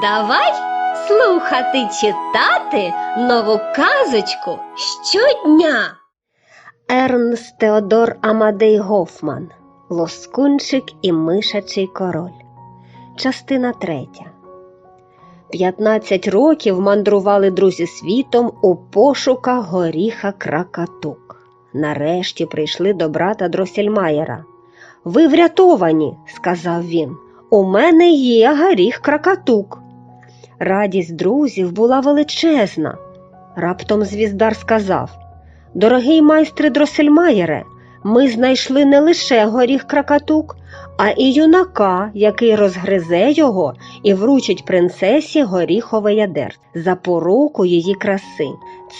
Давай слухати читати нову казочку щодня. Ернст Теодор Амадей Гофман Лоскунчик і мишачий король. Частина третя. 15 років мандрували друзі світом у пошуках горіха Кракатук. Нарешті прийшли до брата Дросельмаєра. Ви врятовані, сказав він. У мене є горіх Кракатук. Радість друзів була величезна. Раптом звіздар сказав Дорогий майстре Дросельмаєре, ми знайшли не лише горіх Кракатук, а і юнака, який розгризе його і вручить принцесі горіхове ядер за поруку її краси.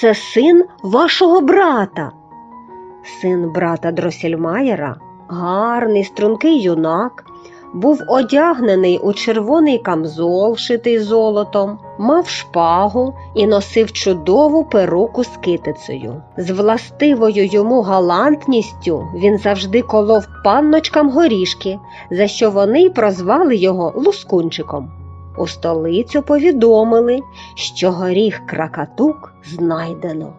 Це син вашого брата. Син брата Дросельмаєра, гарний стрункий юнак, був одягнений у червоний камзол, шитий золотом, мав шпагу і носив чудову перуку з китицею. З властивою йому галантністю він завжди колов панночкам горішки, за що вони прозвали його лускунчиком. У столицю повідомили, що горіх кракатук знайдено.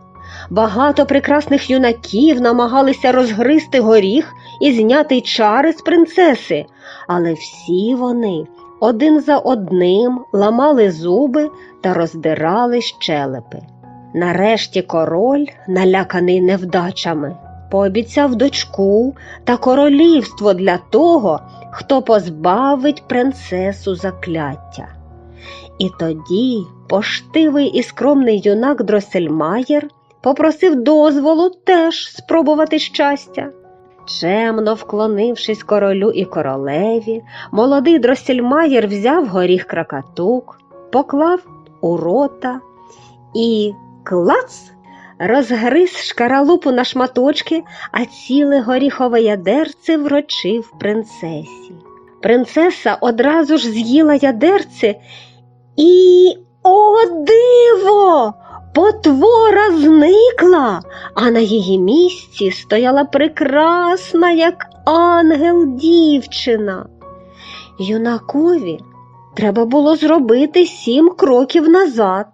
Багато прекрасних юнаків намагалися розгризти горіх і зняти чари з принцеси, але всі вони один за одним ламали зуби та роздирали щелепи. Нарешті король, наляканий невдачами, пообіцяв дочку та королівство для того, хто позбавить принцесу закляття. І тоді поштивий і скромний юнак Дросельмаєр попросив дозволу теж спробувати щастя. Чемно вклонившись королю і королеві, молодий Дросельмаєр взяв горіх кракатук, поклав у рота і клац розгриз шкаралупу на шматочки, а ціле горіхове ядерце врочив принцесі. Принцеса одразу ж з'їла ядерце і о диво! Потвора зникла, а на її місці стояла прекрасна, як ангел дівчина. Юнакові треба було зробити сім кроків назад.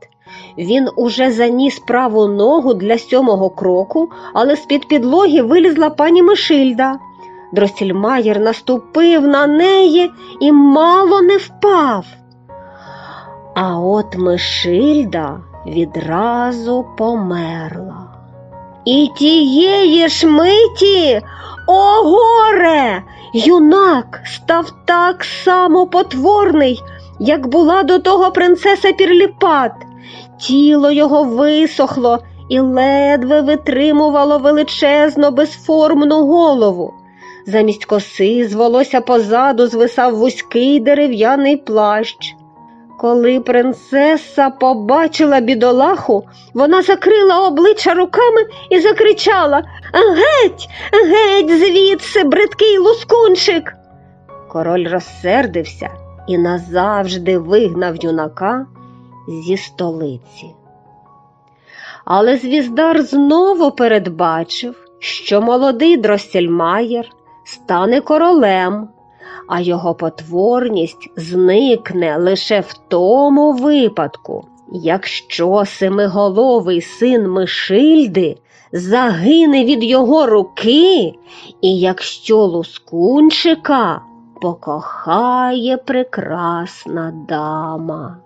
Він уже заніс праву ногу для сьомого кроку, але з-під підлоги вилізла пані Мишильда. Дросільмаєр наступив на неї і мало не впав. А от Мишильда відразу померла. І тієї ж миті, о горе! Юнак став так само потворний, як була до того принцеса Пірліпат. Тіло його висохло і ледве витримувало величезну безформну голову. Замість коси з волосся позаду звисав вузький дерев'яний плащ. Коли принцеса побачила бідолаху, вона закрила обличчя руками і закричала Геть, геть звідси, бридкий лускунчик. Король розсердився і назавжди вигнав юнака зі столиці. Але звіздар знову передбачив, що молодий Дроссельмаєр стане королем а його потворність зникне лише в тому випадку, якщо семиголовий син Мишильди загине від його руки, і якщо лускунчика покохає прекрасна дама.